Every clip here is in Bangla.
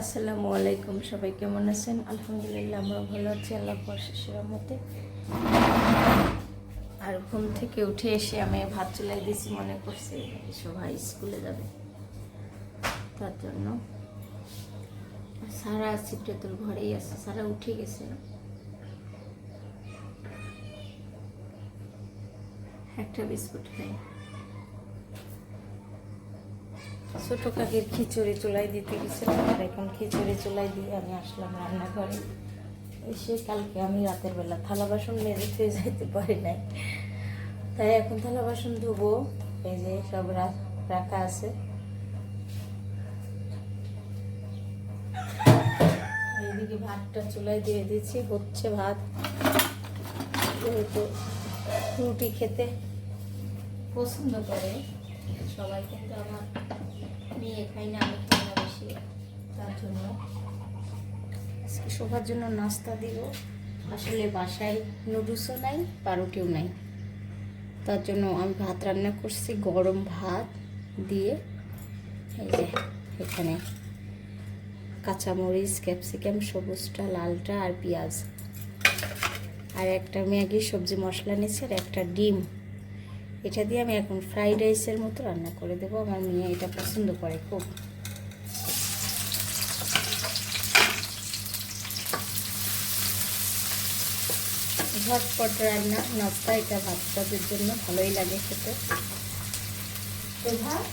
আসসালামু আলাইকুম, সবাই কেমন আছেন? আলহামদুলিল্লাহ, আমরা ভালো আছি আল্লাহ শেষের মতে আর ঘুম থেকে উঠে এসে আমি ভাত চুলাই দিয়েছি, মনে করছি সবাই স্কুলে যাবে। তার জন্য। সারা সারা তোর ঘরেই আছে, সারা উঠে গেছে। একটা বিস্কুট খাই। ছোট কাকের খিচুড়ি চুলাই দিতে গেছিলাম আর এখন খিচুড়ি চুলাই দিয়ে আমি আসলাম রান্নাঘরে। এসে কালকে আমি রাতের বেলা থালা বাসন মেজে থুয়ে যাইতে পারি নাই। তাই এখন থালা বাসন ধুবো। এই যে সব রাখা আছে। এইদিকে ভাতটা চুলাই দিয়ে দিচ্ছি হচ্ছে ভাত। যেহেতু রুটি খেতে পছন্দ করে, সবাই কিন্তু আমার মেয়ে খাই না আমি খাই না বেশি তার জন্য আজকে সবার জন্য নাস্তা দিব। আসলে বাসায় নুডলসও নাই পাউরুটিও নাই। তার জন্য আমি ভাত রান্না করছি, গরম ভাত দিয়ে। এই যে এখানে কাঁচামরিচ, ক্যাপসিকাম, সবুজটা, লালটা আর পেঁয়াজ। আর একটা ম্যাগি সবজি মশলা নিচ্ছে আর একটা ডিম। এটা দিয়ে আমি এখন ফ্রাইড রাইসের মতো রান্না করে দেবো। আমার মেয়ে এটা পছন্দ করে খুব। ঝটপট রান্না নাস্তা এটা বাচ্চাদের জন্য ভালোই লাগে খেতে। ভাত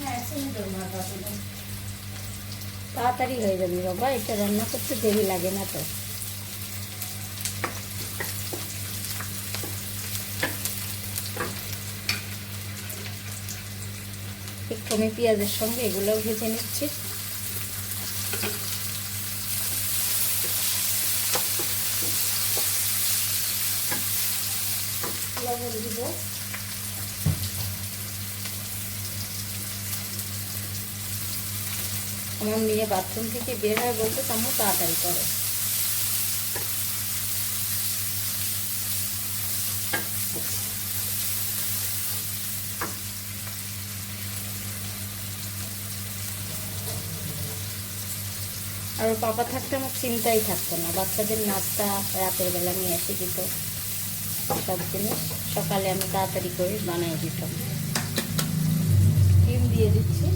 হ্যাঁ তাড়াতাড়ি হয়ে যাবে। বাবা এটা রান্না করতে দেরি লাগে না তো একটু আমি পেঁয়াজের সঙ্গে এগুলোও ভেজে নিচ্ছি। আমার মেয়ে বাথরুম থেকে বের হয় বলতে তামু তাড়াতাড়ি করে। ওর পাপা থাকতে আমার চিন্তাই থাকতো না। বাচ্চাদের নাস্তা রাতের বেলা নিয়ে এসে দিত সব জিনিস সকালে আমি তাড়াতাড়ি করে বানাই দিতাম ডিম দিয়ে দিচ্ছি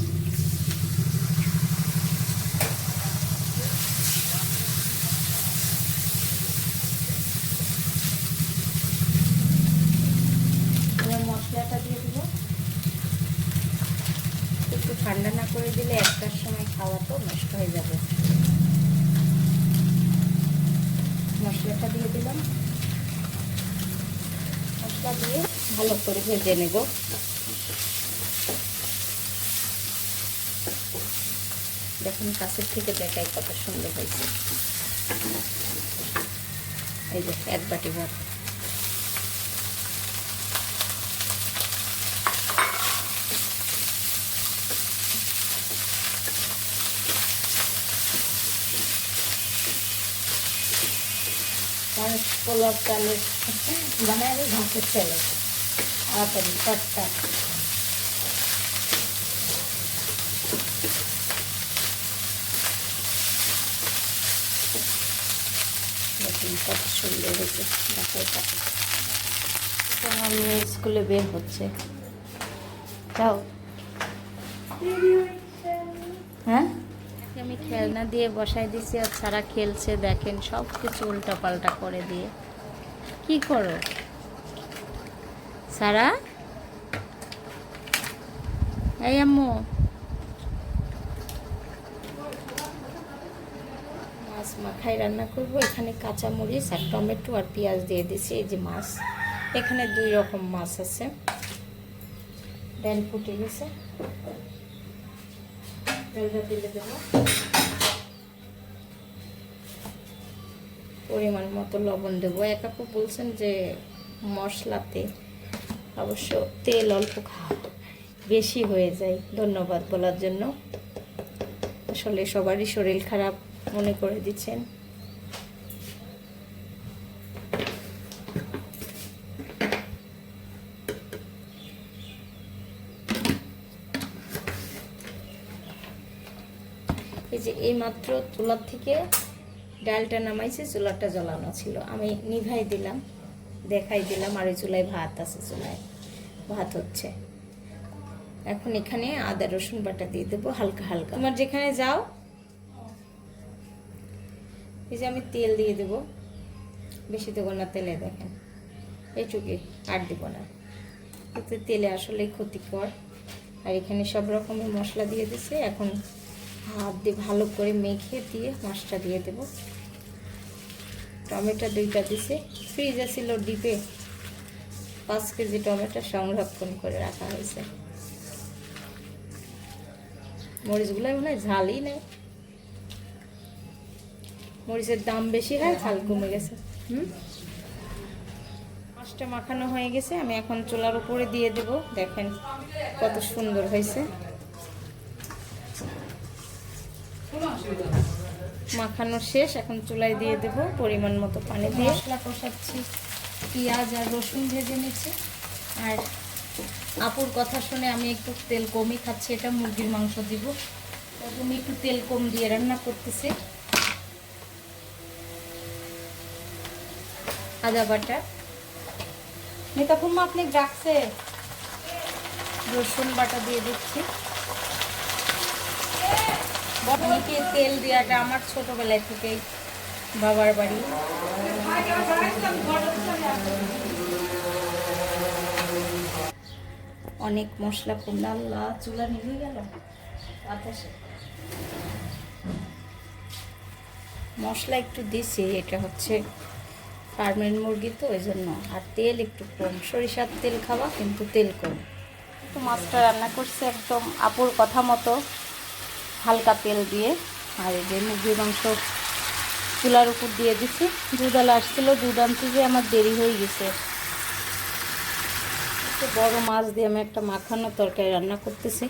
এবার মশলাটা দিয়ে দিব একটু ঠান্ডা না করে দিলে একটার সময় খাওয়া তো নষ্ট হয়ে যাবে মশলাটা দিয়ে দিলাম মশলা দিয়ে ভালো করে ভেজে নেব। দেখুন কাছের থেকে দেখাই কত সুন্দর হয়েছে। এই যে এক বাটি ভাত। পোলার চালের বানায় ভাতের চালে তাড়াতাড়ি চারটা দেখুন কত সুন্দর হয়েছে আমার মেয়ে স্কুলে বের হচ্ছে। যাও। হ্যাঁ? আমি খেলনা দিয়ে বসাই দিছি আর সারা খেলছে, দেখেন সব কিছু উল্টা পাল্টা করে দিয়ে। কি করো? সারা? এই আম্মু। মাছ মাখাই রান্না করব। এখানে কাঁচা মরিচ আর টমেটো আর পেঁয়াজ দিয়ে দিছি। এই যে মাছ। এখানে দুই রকম মাছ আছে। ডাল ফুটে গেছে। দিলে দেবো। পরিমাণ মতো লবণ দেবো। এক আপু বলছেন যে মশলাতে অবশ্য তেল অল্প খাওয়া বেশি হয়ে যায় ধন্যবাদ বলার জন্য। আসলে সবারই শরীর খারাপ মনে করে দিচ্ছেন। এই যে এই মাত্র চুলার থেকে ডালটা নামাইছে, চুলাটা জ্বলানো ছিল। আমি নিভাই দিলাম, দেখাই দিলাম, আর চুলায় ভাত আছে, চুলায় ভাত হচ্ছে। এখন এখানে আদা, রসুন বাটা দিয়ে দেবো, হালকা হালকা। তোমার যেখানে যাও, এই যে আমি তেল দিয়ে দেবো। বেশি দেবো না, তেলে দেখেন। এই এইটুকুই আর দেবো না। এতে তেলে আসলে ক্ষতিকর। আর এখানে সব রকমের মশলা দিয়ে দিছে। এখন হাত দিয়ে ভালো করে মেখে দিয়ে মাছটা দিয়ে দেব। টমেটো দুইটা দিছে। ফ্রিজে ছিল ডিপে। পাঁচ কেজি টমেটো সংরক্ষণ করে রাখা হয়েছে। মরিচগুলো মনে হয় ঝালই নেই। মরিচের দাম বেশি হয়, ঝাল কমে গেছে। হুম? মাছটা মাখানো হয়ে গেছে, আমি এখন চুলার উপরে দিয়ে দেব। দেখেন কত সুন্দর হয়েছে। মাখানো শেষ। এখন চুলায় দিয়ে দেব পরিমাণ মতো পানি দিয়ে। মশলা কষাচ্ছি, পেঁয়াজ আর রসুন ভেজে নিচ্ছি। আর আপুর কথা শুনে আমি একটু তেল কমই খাচ্ছি, এটা মুরগির মাংস দিব। তুমি একটু তেল কম দিয়ে রান্না করতেছি। আদা বাটা। নেতা ফুম্মা আপনি ডাকছে রসুন বাটা দিয়ে দিচ্ছি। অনেকে তেল দেওয়াটা আমার ছোটবেলায় থেকেই বাবার বাড়ি। অনেক মশলা কমলে আল্লাহ চুলা নিভে গেল? মশলা একটু দিছি, এটা হচ্ছে ফার্মের মুরগি তো, ওই জন্য। আর তেল একটু কম। সরিষার তেল খাওয়া, কিন্তু তেল কম। তো মাছটা রান্না করছে, একদম আপুর কথা মতো। হালকা তেল দিয়ে, আর এই যে মুরগির মাংস চুলার উপর দিয়ে দিছি। দুধালা আসছিল, দুধ আনতে যে আমার দেরি হয়ে গেছে। বড় মাছ দিয়ে আমি একটা মাখানো তরকারি রান্না করতেছি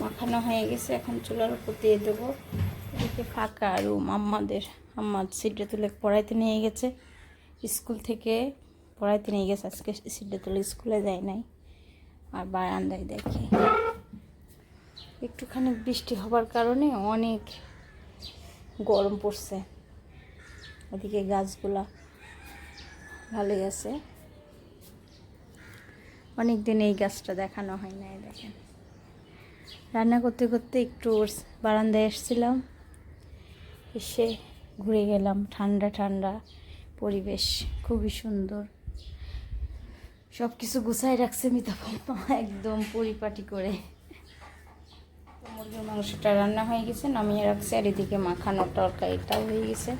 মাখানো হয়ে গেছে, এখন চুলার উপর দিয়ে দেবো। এদিকে ফাঁকা রুম আম্মাদের, আম্মা সিটে তুলে পড়াইতে নিয়ে গেছে। স্কুল থেকে পড়াইতে নিয়ে গেছে, আজকে সিটে তুলে স্কুলে যায় নাই। আর বারান্দায় দেখে। একটুখানি বৃষ্টি হবার কারণে অনেক গরম পড়ছে। ওদিকে গাছগুলা ভালোই আছে অনেক দিন এই গাছটা দেখানো হয় নাই, দেখেন। রান্না করতে করতে একটু ওর বারান্দায় এসেছিলাম। এসে ঘুরে গেলাম। ঠান্ডা ঠান্ডা পরিবেশ। খুবই সুন্দর। সব কিছু গুছাই রাখছে মিতা বাবা একদম পরিপাটি করে। মুরগির মাংসটা রান্না হয়ে গেছে নামিয়ে রাখছে আর এদিকে মাখানো তরকারিটাও হয়ে গেছে।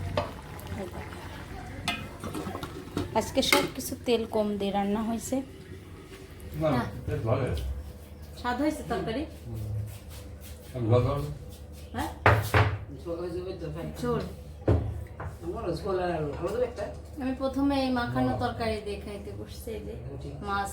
আজকে সব কিছু তেল কম দিয়ে রান্না হয়েছে। স্বাদ হয়েছে তরকারি? হ্যাঁ? ঝোল আমি প্রথমে এই মাখানো তরকারি দিয়ে খাইতে বসছি এই যে মাছ।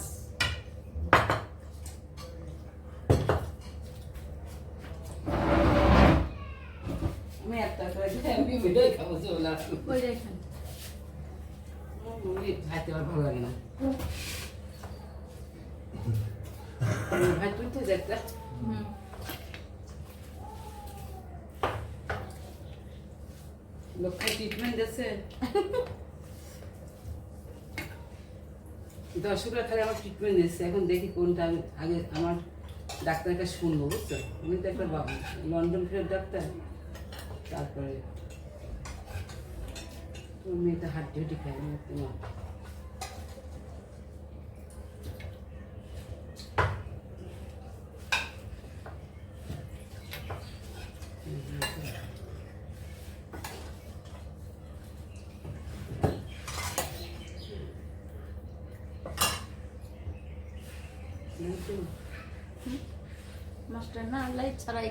খাইতে ভালো লাগে না। ভাই তুই তো লক্ষ্য ট্রিটমেন্ট দিয়েছে দশ খালি আমার ট্রিটমেন্ট দিয়েছে এখন দেখি কোনটা আমি আগে আমার ডাক্তারটা শুনব বুঝছ উনি তো একটা বাবু লন্ডন ফেরত ডাক্তার তারপরে তোর মেয়েটা হাড্ডি হাড্ডি খায় না তোমার মাস্টার না লাইট ছাড়াই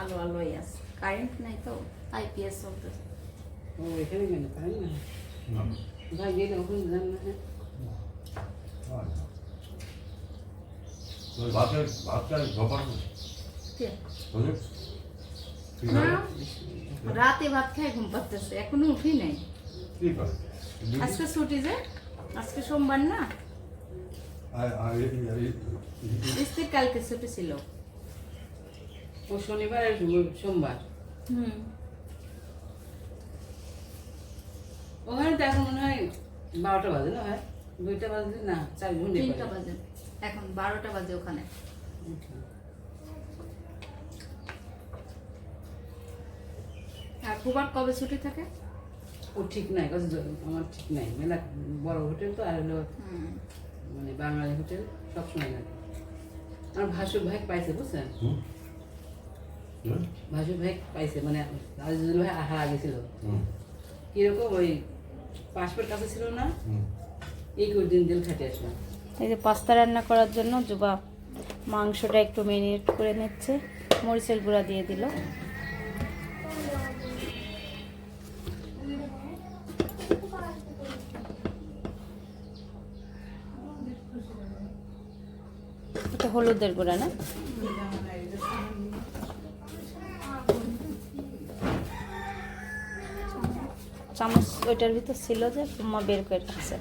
আলো আলোই আছে। কারেন্ট নাই তো আইপিএস চলতেছে। ও এখানে কেন? পারেন না? ভাই গেলে ওখানে যান না হ্যাঁ? ভাতের ভাতটা জবান? রাতে ভাত খাই ঘুম পাচ্ছে এখনও উঠি নাই? আজকে ছুটি যে আজকে সোমবার না আর- আর এই- এই- এই- এই- স্ত্রীর কালকে ছুটি ছিল। ও শনিবার আর সোমবার? হুম। ওখানে তো এখন মনে হয় বারোটা বাজে না হয় দুইটা বাজে না চার ঘণ্টা তিনটা বাজে। এখন বারোটা বাজে ওখানে। আর খুবার কবে ছুটি থাকে? ও ঠিক নাই আমার ঠিক নাই। মেলা বড় হোটেল তো আর হলো হুম। মানে বাঙালি হোটেল সবসময় লাগে আমার ভাসুর ভাই পাইছে বুঝছেন হুম? হুম? ভাসুর ভাই পাইছে মানে আজিজুল ভাই হারা গেছিল কীরকম ওই পাসপোর্ট কাছে ছিল না। এই দিন দিল খাটে আসলাম এই যে পাস্তা রান্না করার জন্য জুবা মাংসটা একটু মেরিনেট করে নিচ্ছে মরিচের গুঁড়া দিয়ে দিল এটা হলুদের গুঁড়া, না? চামচ ওইটার ভিতর ছিল যে মা বের করে রাখছে।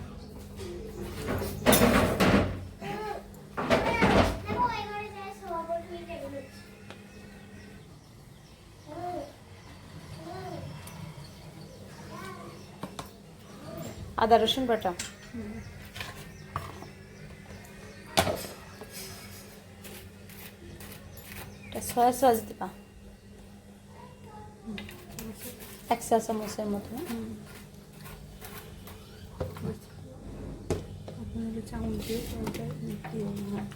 আদা রসুন বাটা। সয়া সস দিবা। এক চা চামচের মতো?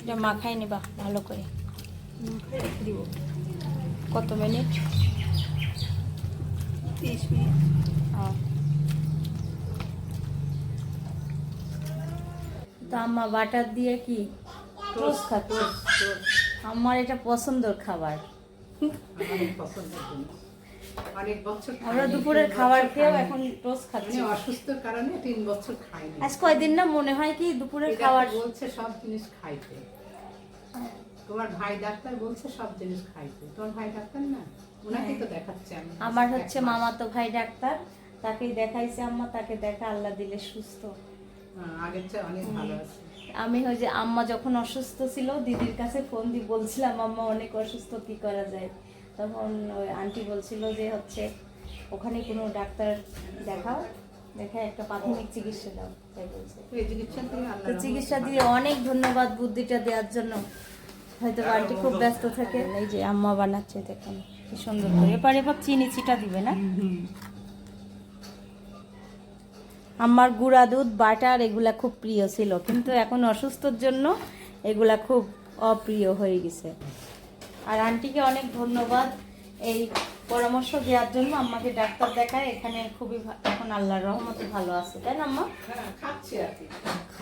এটা মাখাই নিবা ভালো করে। কত মিনিট? তিরিশ মিনিট। তো আম্মা বাটার দিয়ে কি? টোস্ট খাচ্ছে আমার এটা পছন্দের খাবার। অনেক অনেক বছর আমরা দুপুরের খাবার খেয়েও এখন টোস্ট খাচ্ছি। মানে অসুস্থর কারণে তিন বছর খাইনি। আজ কয়দিন না মনে হয় কি দুপুরের খাবার বলছে সব জিনিস খাইতে। তোমার ভাই ডাক্তার বলছে সব জিনিস খাইতে। তোমার ভাই ডাক্তার না? ওনাকে তো দেখাচ্ছে আমি। আমার হচ্ছে মামা তো ভাই ডাক্তার। তাকেই দেখাইছে আম্মা তাকে দেখা আল্লাহ দিলে সুস্থ। হ্যাঁ, আগের চেয়ে অনেক ভালো আছে। আমি ওই যে আম্মা যখন অসুস্থ ছিল দিদির কাছে ফোন দিয়ে বলছিলাম আম্মা অনেক অসুস্থ কি করা যায়? তখন ওই আন্টি বলছিল যে হচ্ছে ওখানে কোনো ডাক্তার দেখাও দেখে একটা প্রাথমিক চিকিৎসা দাও। তাই বলছে। চিকিৎসা দিয়ে অনেক ধন্যবাদ বুদ্ধিটা দেওয়ার জন্য। হয়তো আন্টি খুব ব্যস্ত থাকে। এই যে আম্মা বানাচ্ছে দেখুন কি সুন্দর করে। এবার এবার চিনি চিটা দিবে না? আমার গুঁড়া দুধ বাটার এগুলা খুব প্রিয় ছিল। কিন্তু এখন অসুস্থর জন্য এগুলা খুব অপ্রিয় হয়ে গেছে। আর আন্টিকে অনেক ধন্যবাদ এই পরামর্শ দেওয়ার জন্য। আমাকে ডাক্তার দেখায় এখানে খুবই এখন আল্লাহর রহমতে ভালো আছে। তাই না আম্মা? হ্যাঁ, খাচ্ছি আর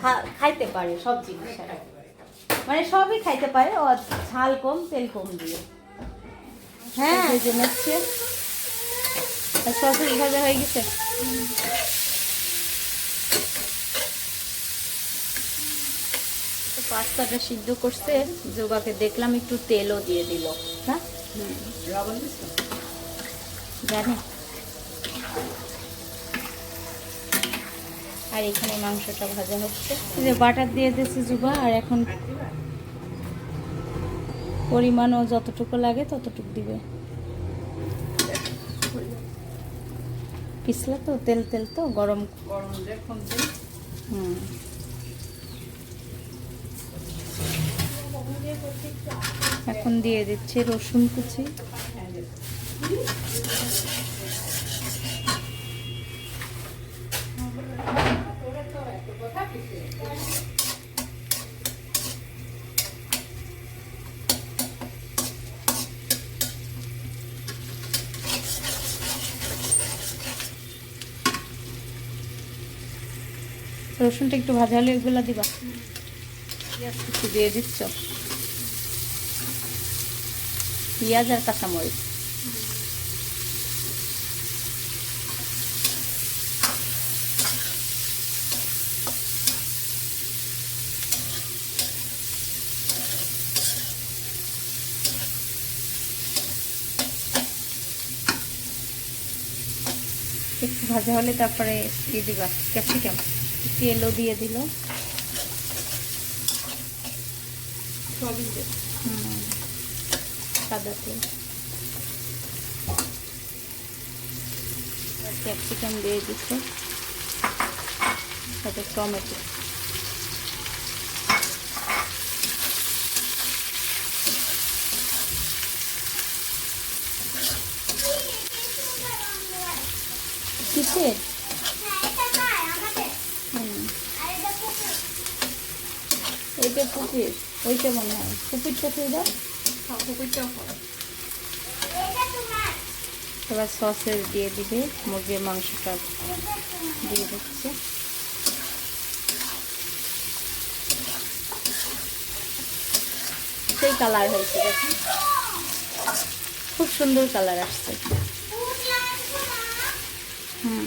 খা- খাইতে পারে সব জিনিস মানে সবই খাইতে পারে ও ঝাল কম তেল কম দিয়ে। হ্যাঁ। আর সসেস ভাজা হয়ে গেছে? পাস্তাটা সিদ্ধ করতে যোগাকে দেখলাম একটু তেলও দিয়ে দিল। হ্যাঁ আর এখানে মাংসটা ভাজা হচ্ছে। যে বাটার দিয়ে দিয়েছে জুবা আর এখন পরিমাণও যতটুকু লাগে ততটুকু দিবে। পিছলা তো তেল তেল তো গরম। গরম হুম। এখন দিয়ে দিচ্ছে রসুন কুচি। রসুনটা একটু ভাজা হলে এগুলো দিবা? পেঁয়াজ কিছু দিয়ে দিচ্ছ? পেঁয়াজ আর কাঁচামরিচ। একটু ভাজা হলে তারপরে দিয়ে দিবা, ক্যাপসিকাম। তেলও দিয়ে দিল। সবই দে। হুম, সাদা তেল ক্যাপসিকাম দিয়ে দিচ্ছে সাথে টমেটো কিসের হুম এইটা পুকুর ওইটা মনে হয়। পুকুরটা তুই দাও। করো। এবার সসেস দিয়ে দিবে মুরগির মাংসটা দিয়ে দিচ্ছে। সেই কালার হয়েছে দেখুন খুব সুন্দর কালার আসছে। হুম।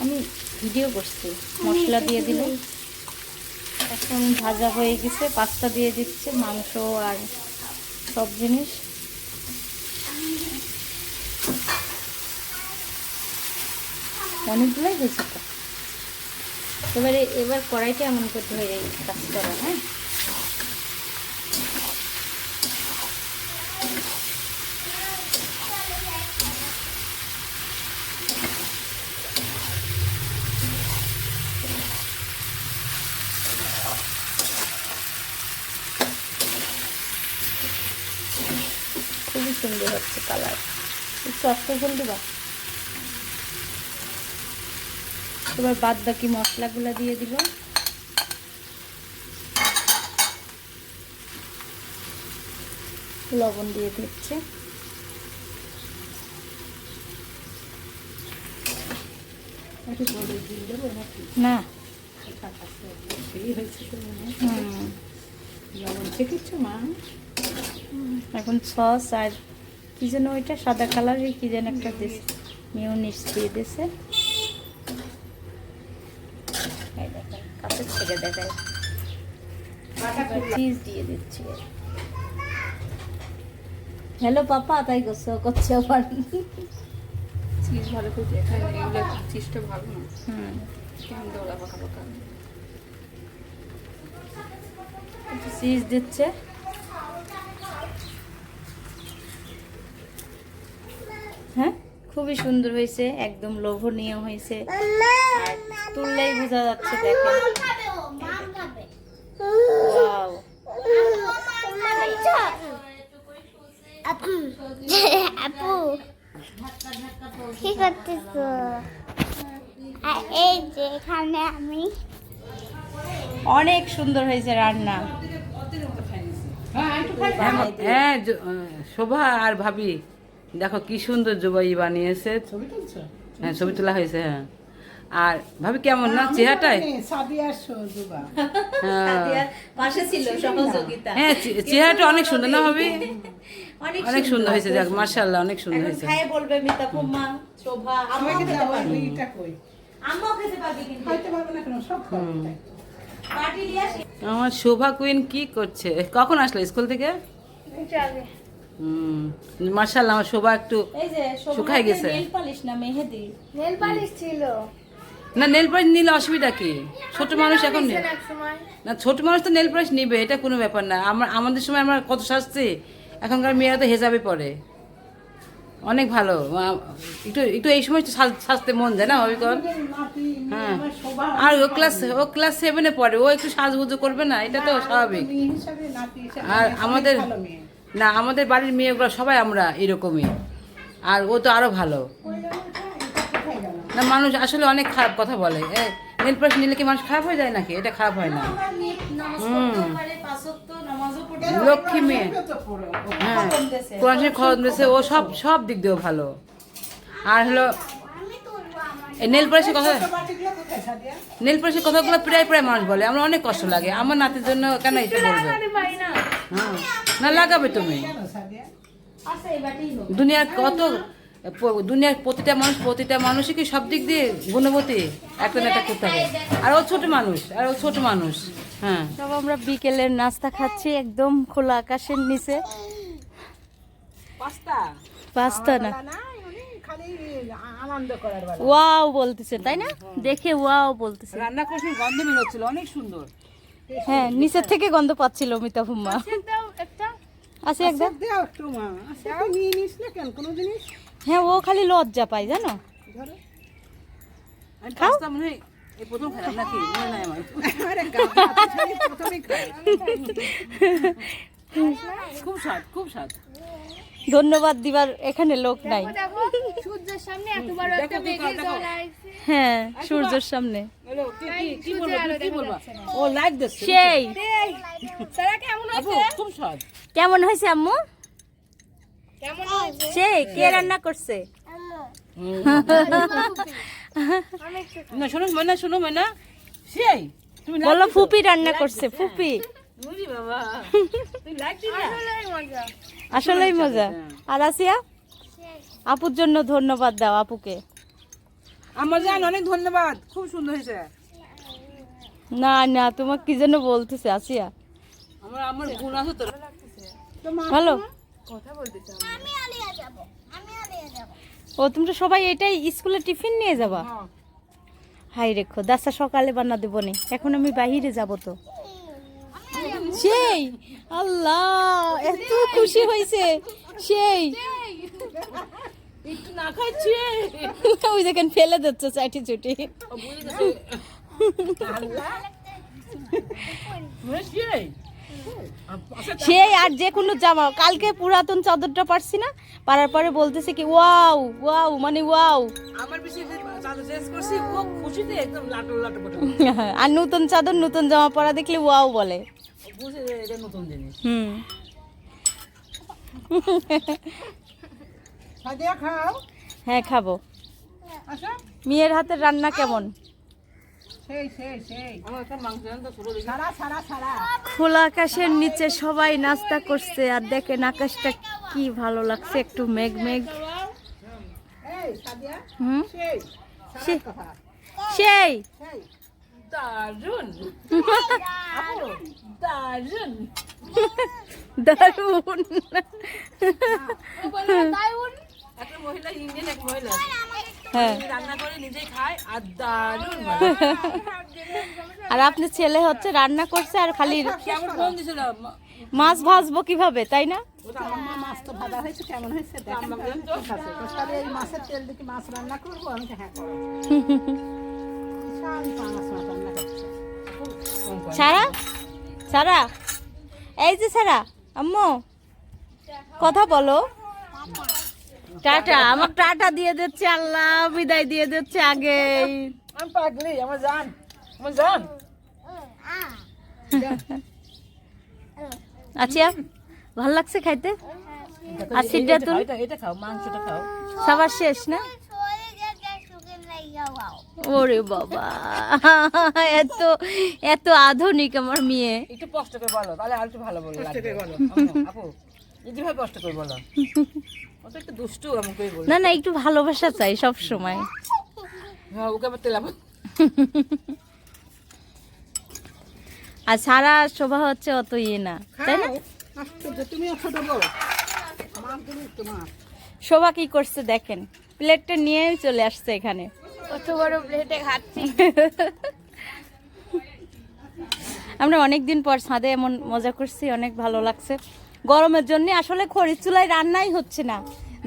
আমি ভিডিও করছি। মশলা দিয়ে দিল এখন ভাজা হয়ে গেছে, পাস্তা দিয়ে দিচ্ছে, মাংস আর সব জিনিস। অনেকগুলোই হয়েছে তো। এবারে এবার কড়াইটা এমন করতে হয়ে যায় কাজ করা হ্যাঁ খুবই সুন্দর হচ্ছে কালার। একটু অস্ত ফুল দিবা? এবার বাদ বাকি মশলাগুলো দিয়ে দিল লবণ দিয়ে দিচ্ছে। দেবো? না। এখন সস আর কি যেন ওইটা? সাদা কালারের কি যেন একটা দিছে। মিউনিস দিয়ে কাছে ছেড়ে দেখায় চিজ দিয়ে দিচ্ছি। হ্যালো পাপা তাই করছ? করছে আবার? চিজ ভালো করে দেখায় না এগুলো চিজটা ভালো না। হুম। কেমন দৌড়া পাকা পাকা চিজ দিচ্ছে। হ্যাঁ? খুবই সুন্দর হয়েছে একদম লোভনীয় হয়েছে। তুললেই বোঝা যাচ্ছে দেখেন. আপু আপু কি করতেছ? এই যে এখানে আমি। অনেক সুন্দর হয়েছে রান্না। হ্যাঁ শোভা আর ভাবি। দেখো কি সুন্দর জুবাই বানিয়েছে। হ্যাঁ ছবি তোলা হয়েছে হ্যাঁ। আর ভাবি কেমন? না হ্যাঁ। পাশে ছিল সহযোগিতা। হ্যাঁ চেহারাটা অনেক সুন্দর না ভাবি? অনেক সুন্দর হয়েছে যাক মার্শাল্লাহ অনেক সুন্দর হয়েছে। বলবে মিতা ফুম্মা শোভা আমাকে দাও এইটা কই? আম্মাও খেতে পারবে কিন্তু। খাইতে পারবে না কেন সব খাবে। পার্টি দিয়ে আসি। আমার শোভা কুইন কি করছে? কখন আসলে স্কুল থেকে? হুম। মার্শাল্লাহ আমার শোভা একটু এই যে শুকায় গেছে। নেল পালিশ না মেহেদি? নেল পালিশ ছিল। না নেল পালিশ নিলে অসুবিধা কি? ছোট মানুষ এখন না ছোট মানুষ তো নেল পালিশ নিবে এটা কোনো ব্যাপার না। আমরা আমাদের সময় আমরা কত শাস্তি এখনকার মেয়েরা তো হেজাবে পড়ে অনেক ভালো। একটু একটু এই সময় সাজতে মন যায় না অবিকল হ্যাঁ। আর ও ক্লাস ও ক্লাস সেভেনে পড়ে ও একটু সাজগুজো করবে না এটা তো স্বাভাবিক। আর আমাদের না আমাদের বাড়ির মেয়েগুলো সবাই আমরা এরকমই। আর ও তো আরও ভালো। না মানুষ আসলে অনেক খারাপ কথা বলে। নেল পালিশ নিলে কি মানুষ খারাপ হয়ে যায় নাকি? এটা খারাপ হয় না। হুম। লক্ষ্মী মেয়ে হ্যাঁ। কোরআন খরচ ও সব সব দিক দিয়েও ভালো। আর হলো আমি তুলবো আমার এই নেল পালিশের কথা নেল পালিশের কথাগুলো প্রায় প্রায় মানুষ বলে। আমার অনেক কষ্ট লাগে। আমার নাতির জন্য কেন এটা বলবে না হ্যাঁ। না লাগাবে তুমি। দুনিয়ার কত দুনিয়ার প্রতিটা মানুষ প্রতিটা মানুষই কি সব দিক দিয়ে গুণবতী? একটা না একটা করতে হবে। আর ও ছোট মানুষ আর ও ছোট মানুষ। হ্যাঁ। সব আমরা বিকেলের নাস্তা খাচ্ছি একদম খোলা আকাশের নিচে। পাস্তা। পাস্তা না। ওয়াও বলতেছে তাই না? দেখে ওয়াও বলতেছে। রান্না করছি গন্ধ বেরোচ্ছিল অনেক সুন্দর। হ্যাঁ নিচের থেকে গন্ধ পাচ্ছিল মিতা ফুম্মা আছে একদম? দেও একটু মা। নিয়ে নিস না কেন? কোনো জিনিস? হ্যাঁ ও খালি লজ্জা পায় জানো? খাই। খুব স্বাদ খুব স্বাদ। ধন্যবাদ দিবার এখানে লোক নাই। সূর্যের সামনে এত বড় একটা মেঘের দল আসছে। হ্যাঁ সূর্যের সামনে। কি কি কি বলব তুমি কি বলবা? ও লাইক সেই। কেমন হয়েছে? আম্মু? কেমন সেই কে রান্না করছে? না শোনো ময়না শোনো ময়না। সেই বলো ফুপি রান্না করছে ফুপি। মুড়ি বাবা। তুই লাইক মজা। আসলেই মজা। আর আসিয়া? আপুর জন্য ধন্যবাদ দাও আপুকে। আমার জান অনেক ধন্যবাদ। খুব সুন্দর হয়েছে। না না তোমাকে কি যেন বলতেছে আসিয়া? আমার আমার গুণ আছে তো ভালো আমি আলিয়া যাব আমি আলিয়া যাব। ও তোমরা সবাই এটাই স্কুলে টিফিন নিয়ে যাবা? হাই রেখো দাসা সকালে বানা। দেবো নি এখন আমি বাহিরে যাব তো। সেই আল্লাহ এত খুশি হয়েছে। সেই। একটু না খাচ্ছি। ওই দেখেন ফেলে দিচ্ছে চাটি চুটি। সেই আর যে কোনো জামা কালকে পুরাতন চাদরটা পারছি না পারার পরে বলতেছে কি ওয়াও ওয়াও মানে ওয়াও। আর নতুন চাদর নতুন জামা পরা দেখলে ওয়াও বলে। বুঝে যে এটা নতুন জিনিস। হুম। সাদিয়া খাও। হ্যাঁ খাব। আসো। মেয়ের হাতের রান্না কেমন? সেই সেই সেই। আমার একটা মাংস রান্না শুরু দেখি। সারা সারা সারা। খোলা আকাশের নিচে সবাই নাস্তা করছে আর দেখেন আকাশটা কি ভালো লাগছে একটু মেঘ মেঘ। হুম? সেই একটা মহিলা ইন্ডিয়ান এক মহিলা। হ্যাঁ। তিনি রান্না করে নিজেই খায় আর দারুণ বলে। আর আপনার ছেলে হচ্ছে রান্না করছে আর খালি দিছিল মাছ ভাজবো কীভাবে তাই না? হ্যাঁ সারা? সারা? এই যে সারা আম্মু কথা বলো। টাটা আমার টাটা দিয়ে দিচ্ছে আল্লাহ বিদায় দিয়ে দিচ্ছে আগে। আমি পাগলি আমার জান আমার জান। আচ্ছা ভালো লাগছে খাইতে? আর সিটটা তুল। এটা এটা খাও মাংসটা খাও। সবার শেষ না? ওরে বাবা। এত এত আধুনিক আমার মেয়ে। একটু কষ্ট করে বলো তাহলে আর একটু ভালো বলো কষ্ট করে বলো। আপু যদি ভাই কষ্ট করে বলো। ও তো একটু দুষ্টু আমি বলো না না একটু ভালোবাসা চাই সব সময় হ্যাঁ ওকে আবার তেলাবো আর সারা শোভা হচ্ছে অত ইয়ে না তাই না? আশ্চর্য ছোট বড় তুমি শোভা কি করছে দেখেন প্লেটটা নিয়েই চলে আসছে এখানে। কত বড় প্লেটে খাচ্ছি। আমরা অনেক দিন পর ছাদে এমন মজা করছি অনেক ভালো লাগছে। গরমের জন্য আসলে খড়ির চুলায় রান্নাই হচ্ছে না।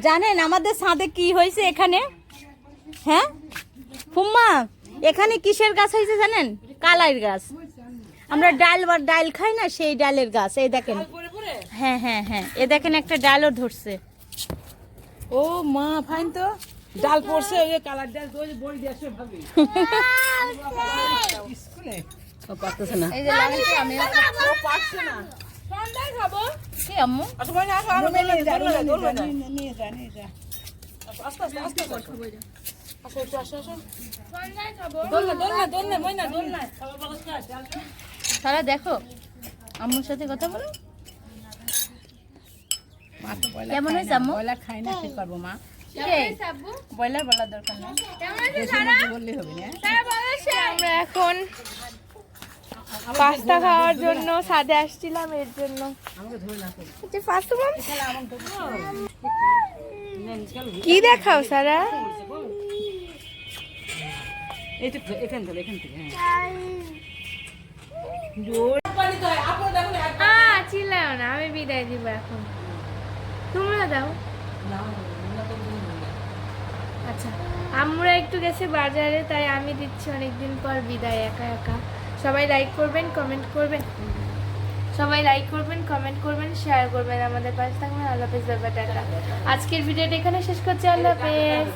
জানেন আমাদের ছাদে কি হয়েছে এখানে? হ্যাঁ? ফুম্মা এখানে কিসের গাছ হয়েছে জানেন? কালাইর গাছ। আমরা ডাল বা ডাল খাই না সেই ডালের গাছ এই দেখেন। হ্যাঁ হ্যাঁ হ্যাঁ এ দেখেন একটা ডালও ধরছে। ও মা ফাইন তো। ডাল পড়ছে ওই কালার ডাল ওই যে বড়ি ভাবি। স্কুলে? ও পারতেছে না। এই যে লাগাইছি আমি ও পারছে না। কি আম্মু? মানে আসো নিয়ে- যা নিয়ে যা আস্তে আস্তে আস্তে আসো একটু আসো আসো। খাবার খাস দেখো আম্মুর সাথে কথা বলো। কেমন হয়েছে আম্মু? খাই না কি করব মা? ব্রয়লার বলার দরকার নেই। বেশি মুরগি বললেই হবে না। আমরা এখন পাস্তা খাওয়ার জন্য সাথে আসছিলাম এর জন্য। আমাকে ধরে না তো যে পাস্তা মাম কি দেখাও সারা? এই তো এখান থেকে এখান থেকে হ্যাঁ। চিল্লাও না আমি বিদায় দিব এখন। তোমরা দাও। আচ্ছা আমরা একটু গেছে বাজারে, তাই আমি দিচ্ছি অনেকদিন পর বিদায়, একা একা। সবাই লাইক করবেন কমেন্ট করবেন। সবাই লাইক করবেন কমেন্ট করবেন শেয়ার করবেন আমাদের পাশে থাকবেন। আল্লাহ হাফেজ টাকা আজকের ভিডিওটা এখানে শেষ করছি, আল্লাহ হাফেজ।